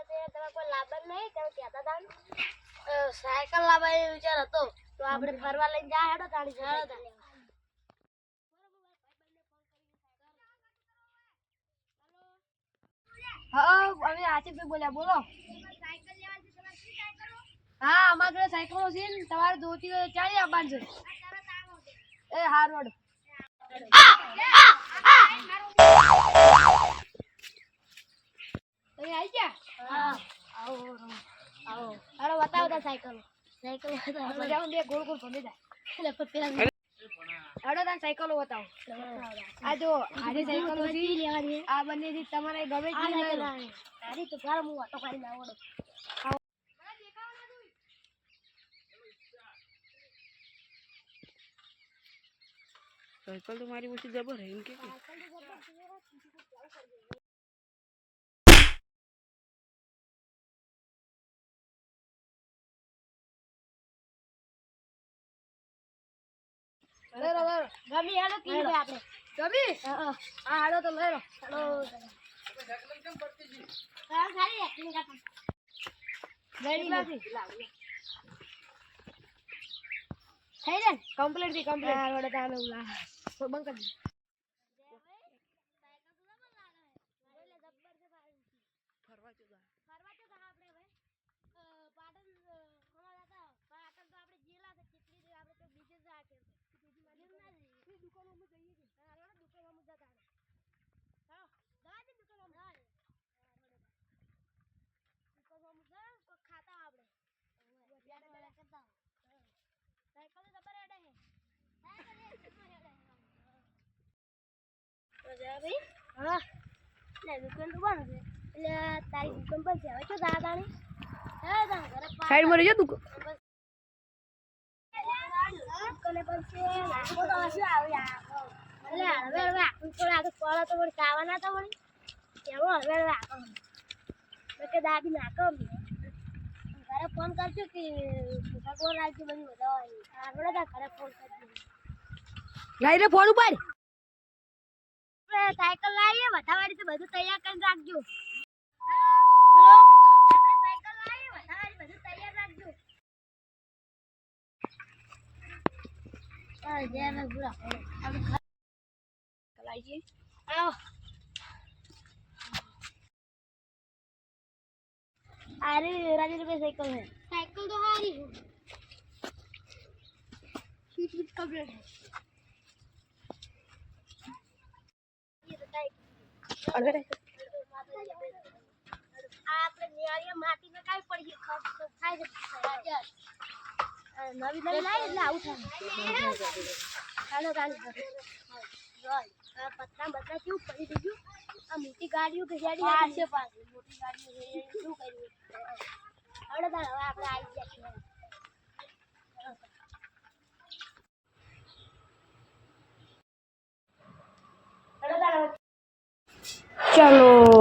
પડે છે તમે કોઈ લાભ નહીં તમે કહેતા હતા સાયકલ લાવવા વિચાર હતો તો આપણે ફરવા લઈને જાય હેડો તાણી જતા હા અમે બોલ્યા બોલો હા અમારા જોડે સાયકલો છે ને તમારે જોતી હોય ચાલી આવવાનું છે એ હાર રોડ તમે આવી ગયા? હા. આવો આવો હાલો બતાવો તા સાયકલ. સાયકલ બતાવો બધા બે ગોળ ગોળ ફરી જાય. એટલે પણ પેલા હેડો સાયકલો બતાવો આ જો આની સાયકલો છે આ બંને થી તમારે ગમે તે લઈ તારી તો ગાળ હું ઓટો કાઢી આવડો. સાયકલ તો મારી ઓછી જબર હે એમ કે લો ગમી હેલો આપણે. ગમી હા તો લઈ લો. હેલો. હા? થઈ જાય કમ્પ્લીટથી કમ્પ્લીટ હા વડે તાને ઉલા બંધ કરી ફરવા જતા ફરવા તો આપણે હવે પાટણ અ, હમણાં હતા પાટણ તો આપણે જેલા છે કેટલી રે આપણે તો બીજે જ આ કે જેમ ના જઈએ અમે જઈએ છીએ. હા હાલો ને દુકાનોમાં જતા રહે હાલો જવા અમે દુકાનોમાં હા અમે જા ખાતા આપણે. બેડા બેડા કરતા સાયકલ તો જબર હે. દુકાન તારી દુકાન દાદાની? તારા સાઈડમાં રહેજો તું. દુકાને બંધ છે લાગો તો હશે આવે આખો. એટલે હળવે હળવે આખું પડે તો વળી ખાવાના તો વળી કેવું હળવે હળવે આખો કે દાબી નાખો. ઘરે ફોન કરજો કે ભગવાન રાખજો બધી બધા હોય આગળ ઘરે ફોન કરજો. લાઈ ફોન ઉપર. સાયકલ લાવીએ વધાવાળી તો બધું તૈયાર કરીને રાખજો. હેલો अरे राजेंद्र पे साइकिल है साइकिल तो आ रही है सीट भी कंप्लीट है आप माटी में काय पड़ी है खास खाए નવી કેવું પડી દીધું? આ મોટી ગાડીઓ ગાડી છે પાછી. મોટી ગાડીઓ શું કર્યું હવે આપણે આવી હવે. ચાલો.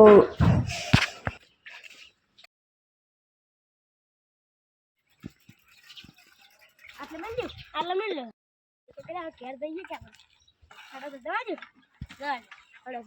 આટલે મળ્યું આટલે મળ્યું તો પેલા ઘેર જઈએ કે આપણે હેડો તો જવા દો જવા દો હેડો